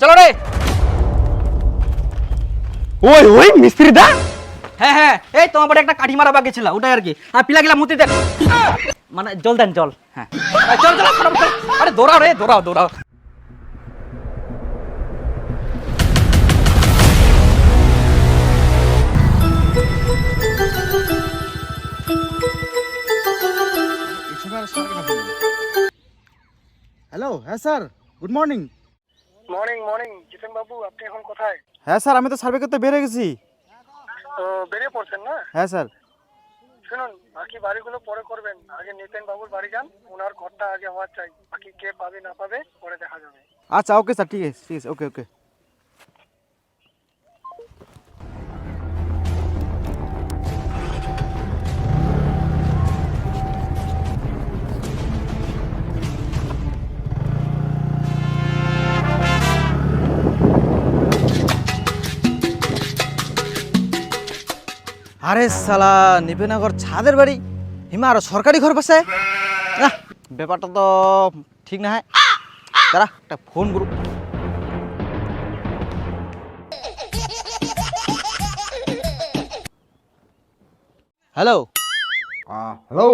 চলো রে। ওই ওই মিস্ত্রি দা হ্যাঁ হ্যাঁ এই তোমার বাড়ি একটা কাঠি মারা বাকি ছিল ওটাই আর কি। আর পিলা গেলা মুতি দেন মানে জল দেন জল। হ্যাঁ। চল চল চল। আরে দৌড়াও রে দৌড়াও দৌড়াও। হ্যালো হ্যাঁ sir. Good morning. Morning morning Jiten বাবু আপনি এখন কোথায়? হ্যাঁ স্যার আমি তো সার্ভে করতে বেরিয়ে গেছি। তো বেরিয়ে পড়ছেন না? হ্যাঁ স্যার। শুনুন বাকি বাড়িগুলো পরে করবেন। আগে নিতেন বাবুর বাড়ি যান ওনার ঘরটা আগে হওয়ার চাই। বাকি কে পাবে না পাবে পরে দেখা যাবে। আচ্ছা ওকে স্যার ঠিক আছে ঠিক আছে ওকে ওকে আরে সালা নিবেনগর ছাদের বাড়ি। হিমা আরও সরকারি ঘর পাশে? না ব্যাপারটা তো ঠিক না হয়? দাঁড়া একটা ফোন করু। হ্যালো? হ্যালো?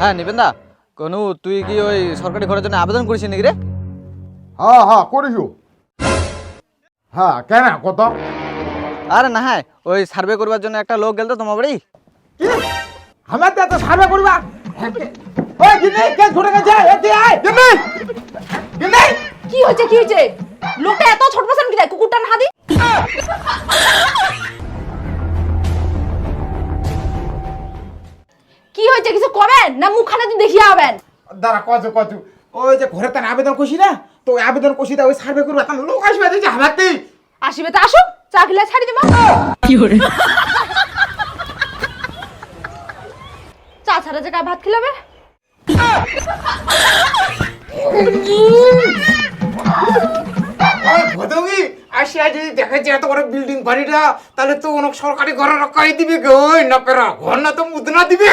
হ্যাঁ নিবেন দা কোনো তুই কি ওই সরকারি ঘরের জন্য আবেদন করেছিস নাকি রে? হ্যাঁ হ্যাঁ করেছ। হ্যাঁ কেন? কত? আরে না হ্যাঁ ওই সার্ভে করবার জন্য একটা লোক গেল তো তোমার বাড়ি। কি? আমার তো সার্ভে করবা ওই গিন্নি কে ঘুরে গেছে? এতে আয়। গিন্নি! গিন্নি! কি হয়েছে কি হয়েছে? লোকটা এত ছোট পাচ্ছেন কি কুকুরটা না হাদি? কি হয়েছে কিছু কবেন? না মুখখানে দেখিয়ে হবেন দাঁড়া কত কত ওই যে ঘরে তার আবেদন করছি না তো ওই আবেদন করছি ওই সার্ভে করবা তার লোক আসবে দেখছি হামাতে আসিবে তো আসুক। চা খিলা ছাড়ি দিবা? চা ছাড়া জায়গায় ভাত খিলাবে? যদি দেখেছে এত বড় বিল্ডিং বাড়িটা তাহলে তো অনেক সরকারি ঘরে রক্ষাই দিবে গো ওই নকরা ঘর না তো মুদনা দিবে।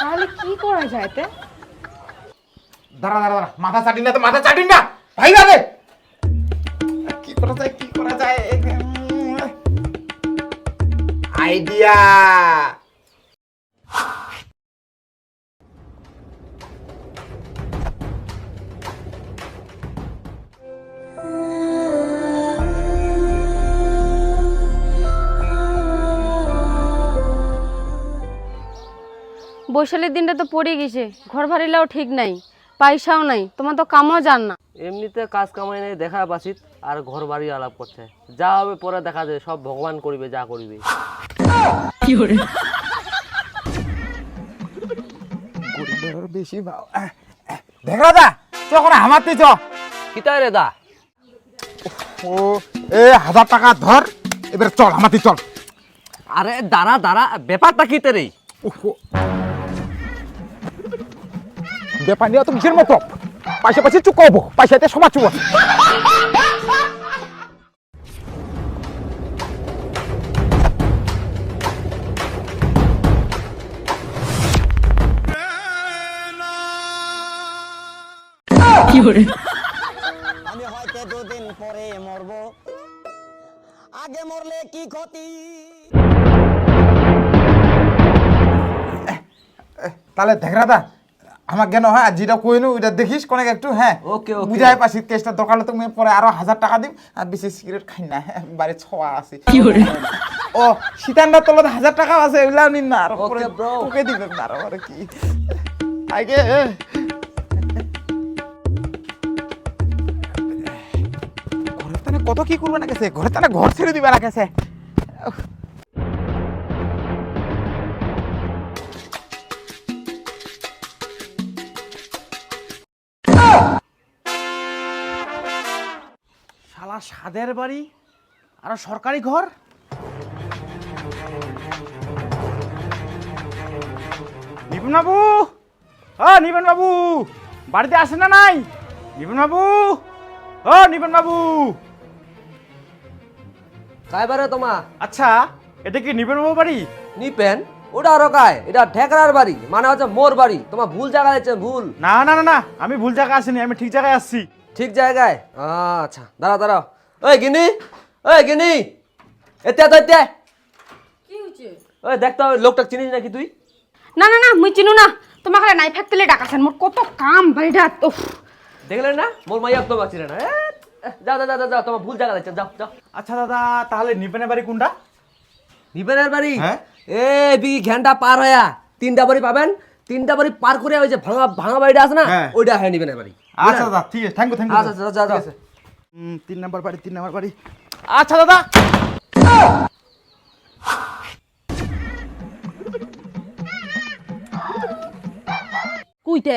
তাহলে কি করা যায় তে দাঁড়া দাঁড়া দাঁড়া মাথা চাটিন না তো মাথা চাটিন না। ভাই যাবে কি করা যায় কি করা যায়? আইডিয়া! বৈশালীর দিনটা তো পড়ে গেছে। ঘর ভাড়িলাও ঠিক নাই। পয়সাও নাই তোমার তো কামও জান না। এমনিতে কাজ কামাই নেই দেখা পাচ্ছিস আর ঘর বাড়ি আলাপ করছে। যা হবে পরে দেখা যাবে সব ভগবান করবে যা করবে। বেশি দেখ হামাতে চ। কিতায় রে দা? ও এ হাজার টাকা ধর এবার চল হামাতে চল। আরে দাঁড়া দাঁড়া ব্যাপারটা কিতে রে ব্যাপার নিয়ে তো কিসের মতো পয়সা পাশে চুকাবো পয়সাতে সবার চুব আমি হয়তো দুদিন পরে মরব। আগে মরলে কি ক্ষতি? তাহলে দেখ দাদা আমার জ্ঞান হয় আর যেটা কইনু ওইটা দেখিস কোনে একটু হ্যাঁ ওকে, ওকে। বুঝাই পাচ্ছি কেসটা দরকার হলে তুমি পরে আরও হাজার টাকা দিম আর বেশি সিগারেট খাই না হ্যাঁ, বাড়ি ছোয়া আছে। ও সীতান্ডার তলত হাজার টাকা আছে ওইগুলাও নিন না আর ওকে, পরে bro. তোকে দিবেন না আরও আর কি। আগে ঘরে তানে কত কি করবে না গেছে ঘরে তানে ঘর ছেড়ে দিবে না গেছে শালা সাদের বাড়ি? আর সরকারি ঘর? নিপুণ বাবু ও বাবু বাড়িতে আসে না নাই? নিপুণ বাবু ও নিপুণ বাবু তোমা? আচ্ছা এটা কি নিপুণ বাবু বাড়ি? নিপেন ওটা আরও কায়? এটা ঠেকরার বাড়ি মানে হচ্ছে মোর বাড়ি। তোমার ভুল জায়গা আছে ভুল। না না না না আমি ভুল জায়গায় আসিনি আমি ঠিক জায়গায় আসছি। ঠিক জায়গায়? আচ্ছা দাঁড়াও দাঁড়াও। ওই গিনি ওই গিনি এতে এতে এতে। কি হয়েছে? ওই দেখ তো ওই লোকটা চিনিস নাকি তুই? না না না মুই চিনু না। তোমাকে নাই ফেকতেলে ডাকাছেন মোর কত কাম বাড়িটা তো দেখলে না? মোর মাইয়া তো বাঁচি না। যাও যাও যাও যাও তোমার ভুল জায়গা যাচ্ছে যাও যাও। আচ্ছা দাদা তাহলে নিপেনের বাড়ি কোনটা? বিপেনের বাড়ি? হ্যাঁ? এ বিঘি ঘণ্টা পার হয়া। তিনটা বাড়ি পাবেন তিনটা বাড়ি পার করে ওই যে ভাঙা ভাঙা বাড়িটা আছে না হ্যাঁ। ওইটা হয় নিবেনের বাড়ি। আচ্ছা দাদা ঠিক আছে থ্যাংক ইউ থ্যাংক ইউ আচ্ছা আচ্ছা যাও যাও তিন নাম্বার বাড়ি তিন নাম্বার বাড়ি। আচ্ছা দাদা। কুইতে?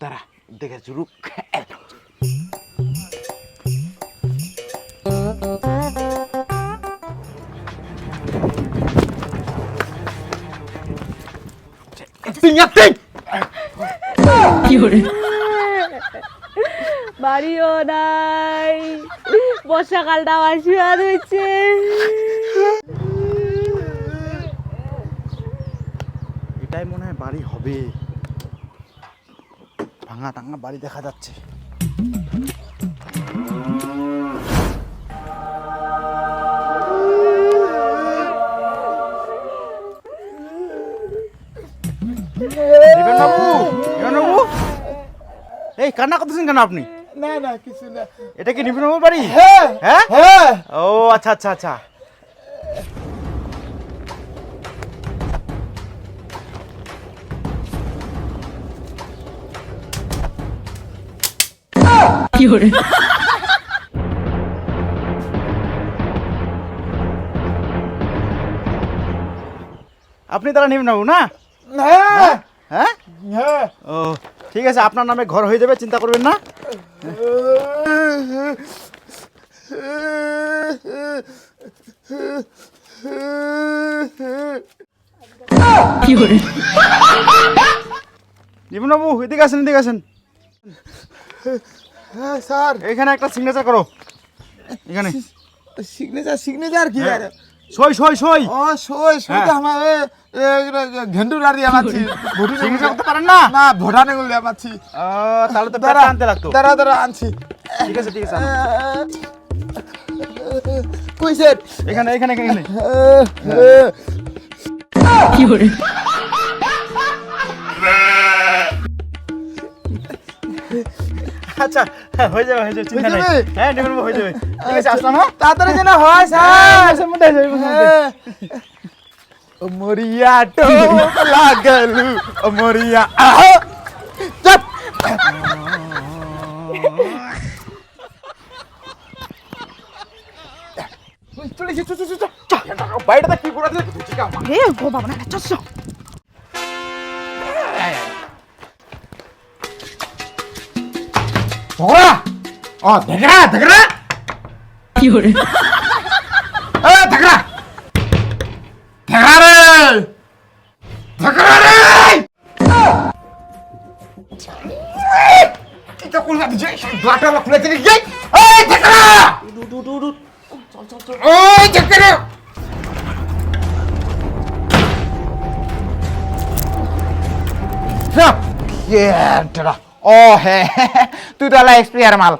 দাঁড়া দেখে শুরু বাড়িও নাই। বর্ষাকালটা আশীর্বাদ রয়েছে। এটাই মনে হয় বাড়ি হবে। ভাঙা টাঙা বাড়ি দেখা যাচ্ছে। কান্না করতেছেন কেন আপনি? না না কিছু না। এটা কি নিবেন বাবুর বাড়ি? হ্যাঁ হ্যাঁ? হ্যাঁ। ও আচ্ছা আচ্ছা আচ্ছা। আপনি তারা নিবেন না? হ্যাঁ। হ্যাঁ? হ্যাঁ। ও ঠিক আছে আপনার নামে ঘর হয়ে যাবে চিন্তা করবেন না। নিপুণ বাবু এদিকে আসেন এদিকে আসেন। হ্যাঁ স্যার। এখানে একটা সিগনেচার করো। এখানে। সিগনেচার সিগনেচার কি? আর সই সই সই। ও সই সই তো আমার ঘেন্ডু লাড়ি আমাছি সিগনেচার করতে পারেন না? না ভোটানে গুলি আমাছি তাহলে তো টাকা আনতে লাগতো। দাঁড়া দাঁড়া আনছি। ঠিক আছে ঠিক আছে আনো। কইছে এখানে এখানে এখানে আচ্ছা হ্যাঁ, হয়ে যাবে হয়ে যাবে চিন্তা নেই। হ্যাঁ নিপুণ হয়ে যাবে। ঠিক আছে আসলাম হ্যাঁ? তাড়াতাড়ি যেন হয় স্যার। বসের মধ্যে আসবে, ও মরিয়া টো লাগালু ও মরিয়া আহ। চুপ। চলে এসে, চল, চল, চল, চল। বাইরেটা কি দিলে তুই ঠিক আছে রে গো বাবা না চল ধরা ও দেখরা দেখরা কি করে এ দেখরা দেখরা রে দেখরা রে এটা কোন হাতে যে ব্লাডটা খুলে দিলি যাই এই দেখরা ওই দেখরা কেটরা ও হে তুই তো আলা এক্সপিয়ার মাল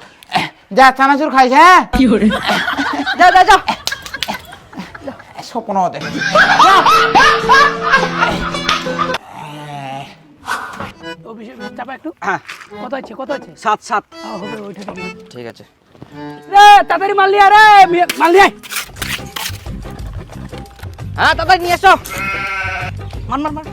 যা চানাচুর খাইছ হ্যাঁ? যাও যাও যাও স্বপ্ন দেখে। হ্যাঁ। কত আছে কত আছে সাত সাত। ঠিক আছে। তাড়াতাড়ি আরে হ্যাঁ তাড়াতাড়ি নিয়ে এসো। মার মার মার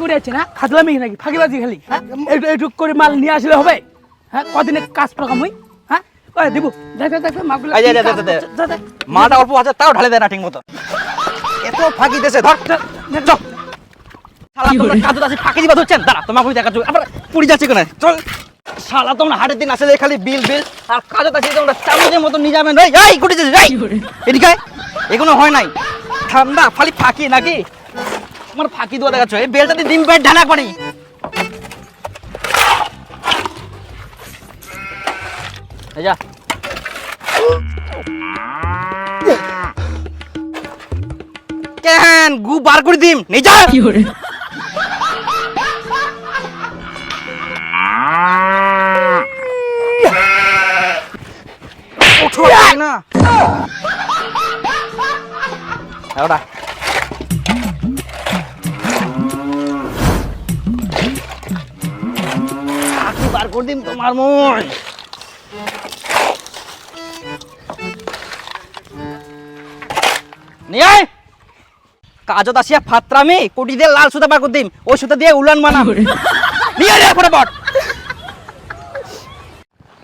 করে না? নাকি? ফাঁকিবাজি খালি হ্যাঁ? একটু একটু করে মাল নিয়ে আসলে হবে হ্যাঁ? কদিনে কাজ প্রকাম হই হ্যাঁ? ওই দেবু দেখ দেখ মাগুলো। মাটা অল্প আছে তাও ঢালে দেয় না ঠিক মতো। এত ফাঁকি দেশে ধর। শালা তোমরা কাজু দাসি ফাঁকি দিবা ধরছেন? দাঁড়া তোমাকে দেখা যাবে আবার পুরি যাচ্ছে কেন? চল। শালা তোমরা হাটের দিন আসলে খালি বিল বিল আর কাজত আসলে তোমরা চামচের মতো নিয়ে যাবেন। ভাই এই গুটি যাচ্ছে এদিকে। এগুলো হয় নাই। ঠান্ডা খালি ফাঁকি নাকি? আমার ফাঁকি দেওয়া দেখাচ্ছ। এই বেলটা দিয়ে ডিম পেট ঢানা পানি যা। কেন? গু বার করে দিম। নেই যা। ওঠো না। ওটা। দিম তোমার মন নিয়ে কাজত আসিয়া ফাত্রামি কোটি দিয়ে লাল সুতা বার করে দিম ওই সুতা দিয়ে উলান বানাম। নিয়ে আয় ফটাফট।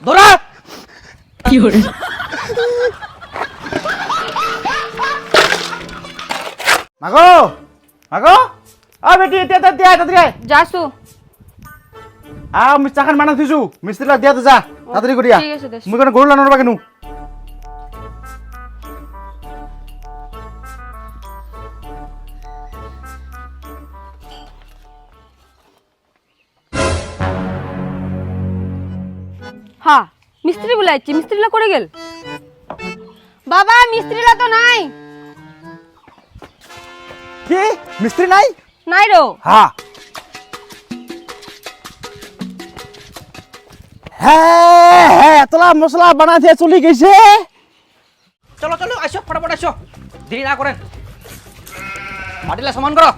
ধরা মাগো মাগো। আ বেটি তে। যাসু। আ আমি চাখান বানা দিছু মিস্ত্রিলা দিয়া তো যা তাড়াতাড়ি করিয়া ঠিক আছে, দেশ। মুই কোন। গরু লানোর হ্যাঁ মিস্ত্রি বলাইছি মিস্ত্রিলা করে গেল? বাবা মিস্ত্রিলা তো নাই। কি? মিস্ত্রি নাই? নাই রো হ্যাঁ হ্যাঁ হ্যাঁ তোলা মশলা বানা দিয়ে চলে গেছে। চলো চলো আসো ফটাফট আসো। দেরি না করেন মাটিলা সমান করো।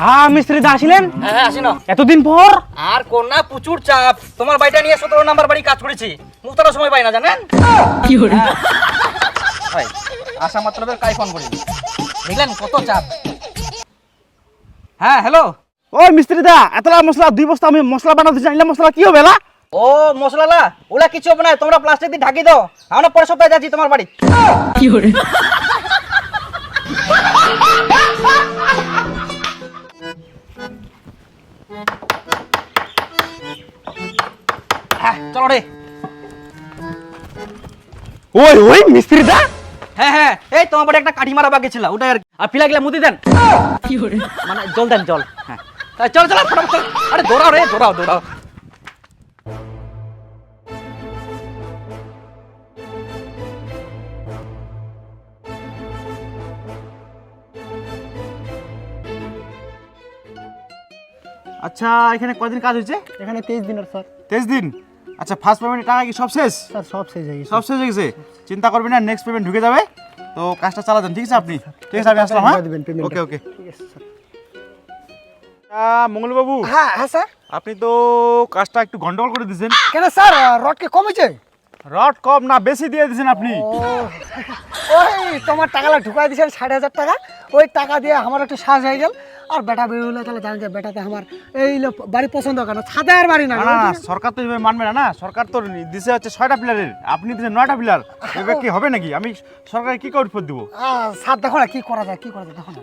হ্যাঁ মিস্ত্রি দা আসিলেন? হ্যাঁ আসি না এতদিন পর? আর কন্যা প্রচুর চাপ। তোমার বাড়িটা নিয়ে সতেরো নাম্বার বাড়ি কাজ করেছি। মুক্তারও সময় পাই না জানেন? কি করে ভাই আসা মাত্র কাই ফোন করি। দেখলেন কত চাপ। হ্যাঁ হ্যালো ও মিস্ত্রি দা এতলা মশলা দুই বস্তা আমি মশলা বানাতে জানিলে মশলা কি হবে না? ও মশলালা ওলা কিছু হবে না তোমরা প্লাস্টিক দিয়ে ঢাকি দাও। আমরা পরের সপ্তাহে যাচ্ছি তোমার বাড়ি। কি করে হ্যাঁ চলো রে। ওই ওই মিস্ত্রি দা? হ্যাঁ হ্যাঁ এই তোমার বাড়ি একটা কাঠি মারা বাকি ছিল ওটাই আর কি। আর পিলা গেলে মুদি দেন। মানে জল দেন জল। হ্যাঁ। এই চল চল ফটাফট চল। আরে দৌড়াও রে দৌড়াও দৌড়াও। আচ্ছা এখানে কয়দিন কাজ হয়েছে? এখানে তেইশ দিনের স্যার। তেইশ দিন? আচ্ছা ফার্স্ট পেমেন্ট টাকা কি সব শেষ? স্যার সব শেষ হয়ে গেছে। সব শেষ হয়ে গেছে। চিন্তা করবেন না নেক্সট পেমেন্ট ঢুকে যাবে। তো কাজটা চালা দেন ঠিক আছে আপনি? ঠিক আছে আমি আসলাম হ্যাঁ? ওকে ওকে ঠিক আছে স্যার। মঙ্গলবাবু। হ্যাঁ হ্যাঁ স্যার। আপনি তো কাজটা একটু গন্ডগোল করে দিয়েছেন। কেন স্যার? রড কি কমেছে? রড কম না বেশি দিয়ে দিয়েছেন আপনি। ওই তোমার টাকাটা ঢুকাই দিয়েছেন ষাট হাজার টাকা। ওই টাকা দিয়ে আমার একটু সাজ হয়ে গেল। আর বেটা বেরোলে তাহলে জানেন যে বেটাতে আমার এই বাড়ি পছন্দ কেন ছাদের বাড়ি না না সরকার তো এভাবে মানবে না না সরকার তো দিছে হচ্ছে ছয়টা পিলারের আপনি দিয়েছেন নয়টা পিলার। এবার কি হবে নাকি? আমি সরকারকে কি করে রিপোর্ট দিব? স্যার দেখো না কি করা যায় কি করা যায় দেখো না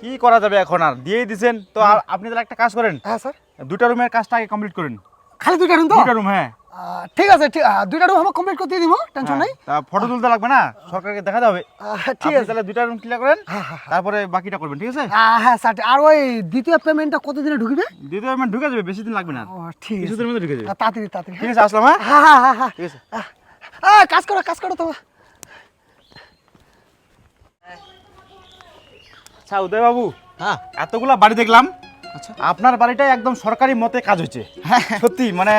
কি করা যাবে এখন আর? দিয়েই দিছেন। তো আপনি তাহলে একটা কাজ করেন। হ্যাঁ স্যার। দুটা রুমের কাজটা আগে কমপ্লিট করেন। খালি দুটা রুম তো? দুটা রুম হ্যাঁ। ঠিক আছে ঠিক দুইটা রুম আমার কমপ্লিট করে দিয়ে দিব টেনশন নাই। তা ফটো তুলতে লাগবে না? সরকারকে দেখাতে হবে। ঠিক আছে। তাহলে দুটা রুম ক্লিয়ার করেন হ্যাঁ, হ্যাঁ, হ্যাঁ। তারপরে বাকিটা করবেন ঠিক আছে? হ্যাঁ স্যার আর ওই দ্বিতীয় পেমেন্টটা কত দিনে ঢুকবে? দ্বিতীয় পেমেন্ট ঢুকে যাবে বেশি দিন লাগবে না। ঠিক আছে। কিছুদিনের মধ্যে ঢুকে যাবে। তাড়াতাড়ি তাড়াতাড়ি ঠিক আছে আসলাম হ্যাঁ? হ্যাঁ হ্যাঁ হ্যাঁ হ্যাঁ। ঠিক আছে। কাজ করো কাজ করো তো আচ্ছা উদয় বাবু হ্যাঁ। এতগুলা বাড়ি দেখলাম আপনার বাড়িটা একদম সরকারি মতে কাজ হচ্ছে সত্যি মানে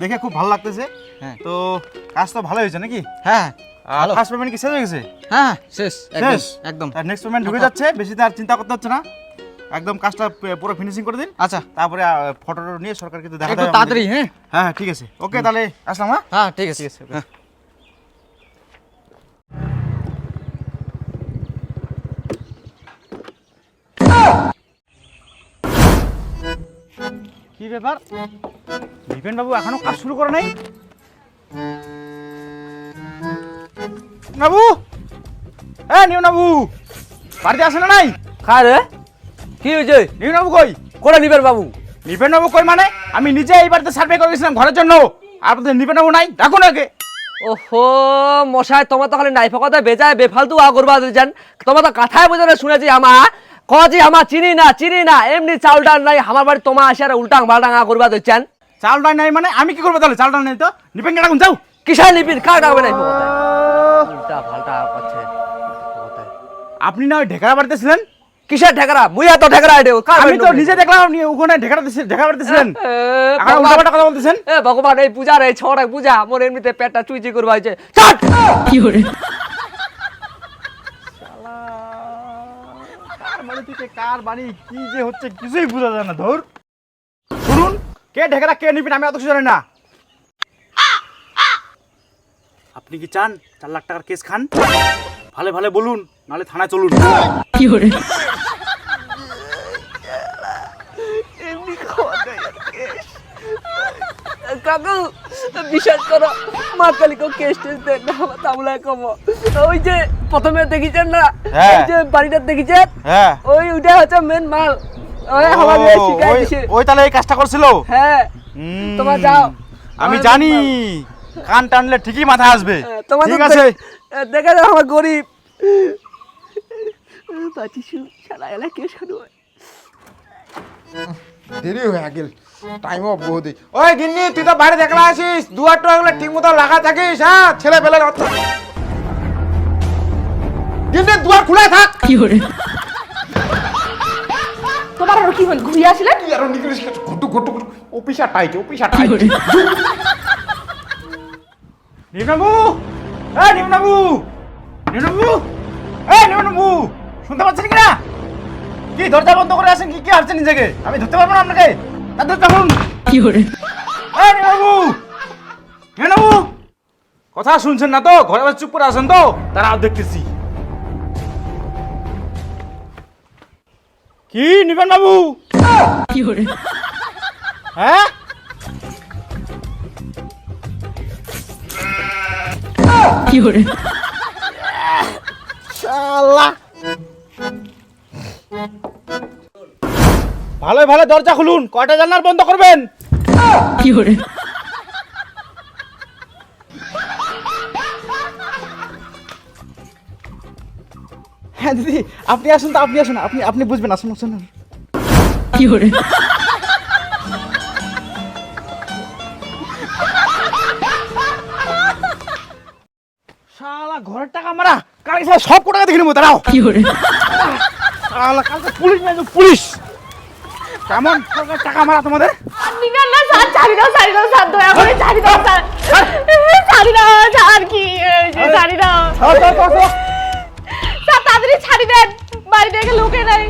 দেখে খুব ভালো লাগতেছে। হ্যাঁ। তো কাজ তো ভালো হয়েছে নাকি? হ্যাঁ আর ফার্স্ট পেমেন্ট কি শেষ হয়ে গেছে? হ্যাঁ শেষ শেষ? একদম। নেক্সট পেমেন্ট ঢুকে যাচ্ছে বেশি আর চিন্তা করতে হচ্ছে না। একদম কাজটা পুরো ফিনিশিং করে দিন। আচ্ছা। তারপরে ফটো নিয়ে সরকারকে তো দেখাতে একটু তাড়াতাড়ি হ্যাঁ? হ্যাঁ হ্যাঁ ঠিক আছে। ওকে তাহলে আসলাম হ্যাঁ? হ্যাঁ ঠিক আছে। হ্যাঁ। কি ব্যাপার? বিপিন বাবু এখনও কাজ শুরু করে নাই? বাবু হ্যাঁ নিউ বাবু বাড়িতে আসে না নাই? খায় রে। কি হয়েছে? নিবেন বাবু কই? করে নিবেন বাবু? নিবেন বাবু কই মানে? আমি নিজে এই বাড়িতে সার্ভে করে গেছিলাম ঘরের জন্য। আপনাদের নিবেন বাবু নাই? ডাকুন আগে ওহো মশাই তোমার তো খালি নাইফা কথা বেজায় বেফালতু আ করবা যান তোমার তো কথায় বোঝানো শুনেছি আমা কজি আমা চিনি না চিনি না। এমনি চাউল ডাল নাই আমার বাড়ি তোমার আসে আর উল্টাং বাল্টাং আ করবা দিচ্ছেন চালটা নাই মানে আমি কি করব তাহলে? চালটা নেই তো? নিবেন কে ডাকুন যাও? কিসা নিপিন? কার ডাকবে কথা উল্টা ফাল্টা করছে। আপনি না ওই ঢেকারা বাড়িতে ছিলেন? কিসের ঢেকরা? মুইয়া তো ঢেকরা আইডে আমি তো নিজে দেখলাম আপনি ওখানে ঢেকারা দিছে- ঢেকারা বাড়িতে ছিলেন? এখন উল্টাপাল্টা কথা বলতেছেন? এ ভগবান এই পূজা এই ছড়াই পূজা মোর এমনিতে পেটটা চুইচি করবা হয়েছে চট কার বাড়ি থেকে কার বাড়ি কি যে হচ্ছে কিছুই বোঝা যায় না ধর। শুনুন কে ঢেকারা কে নিবেন আমি অত কিছু জানি না। আপনি কি চান চার লাখ টাকার কেস খান? ভালো ভালো বলুন নাহলে থানায় চলুন। কাকু বিশ্বাস করো মা কালীকে কেস টেস দেন না আমার তামলা কম। ওই যে প্রথমে দেখেছেন না? হ্যাঁ। ওই যে বাড়িটা দেখেছেন? হ্যাঁ। ওই ওইটা হচ্ছে মেন মাল। ওই ও, মেয়ে শিখাই দিছে। ওই তাহলে এই কাজটা করছিল? হ্যাঁ। তোমার যাও। আমি জানি। কান টানলে ঠিকই মাথা আসবে। তোমার ঠিক আছে। দেখে যাও আমার গরিব। বাঁচিছু শালা এলা কে শুরু হয় দেরি হয়ে গেল টাইমও বহুত ওই গিন্নি তুই তো বাইরে দেখলা আসিস দুয়ারটা এগুলো ঠিক মতো লাগা থাকিস হ্যাঁ? ছেলে পেলে গিন্নি দুয়ার খুলে থাক! তোমার আরও কি হল? ঘুরিয়ে আসলেন কি আর নিকলিস ঘটু ঘটু অফিসার টাইট অফিসার টাইট নিমনাবু এই নিমনাবু নিমনাবু এই নিমনাবু শুনতে পাচ্ছেন কি না? কি দরজা বন্ধ করে আছেন কি কি আসছেন নিজেকে? আমি ধরতে পারব না আপনাকে। তাদের তখন কি করে কথা শুনছেন না তো? ঘরে চুপ করে আছেন তো? তারা দেখতেছি। কি নিবেন বাবু? কি করে হ্যাঁ? ভালো ভালো দরজা খুলুন। কয়টা জানলার বন্ধ করবেন? কি করে? হ্যাঁ দিদি আপনি আসুন তো আপনি আসুন আপনি আপনি বুঝবেন আসুন আসুন কি করে? শালা ঘরের টাকা মারা কালকে সব কোটা দেখে নেব দাঁড়াও। কি করে? শালা কালকে পুলিশ পুলিশ। কেমন? সরকার টাকা মারা তোমাদের? নিবেন না স্যার ছাড়ি দাও ছাড়ি দাও স্যার দয়া করে ছাড়ি দাও স্যার। ছাড়ি দাও স্যার কি এই ছাড়ি দাও। স্যার তাড়াতাড়ি ছাড়ি দেন বাড়িতে লোকে নাই।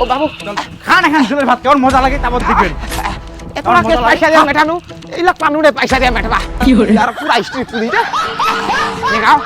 ও বাবু খান ভাত কেমন মজা লাগে তারপর দেখবেন। তোরা কে পয়সা দিয়ে মেটানো এইলা কানুনে পয়সা দিয়ে মেটাবা। কি হরে আর পুরা স্ট্রিট দেখাও।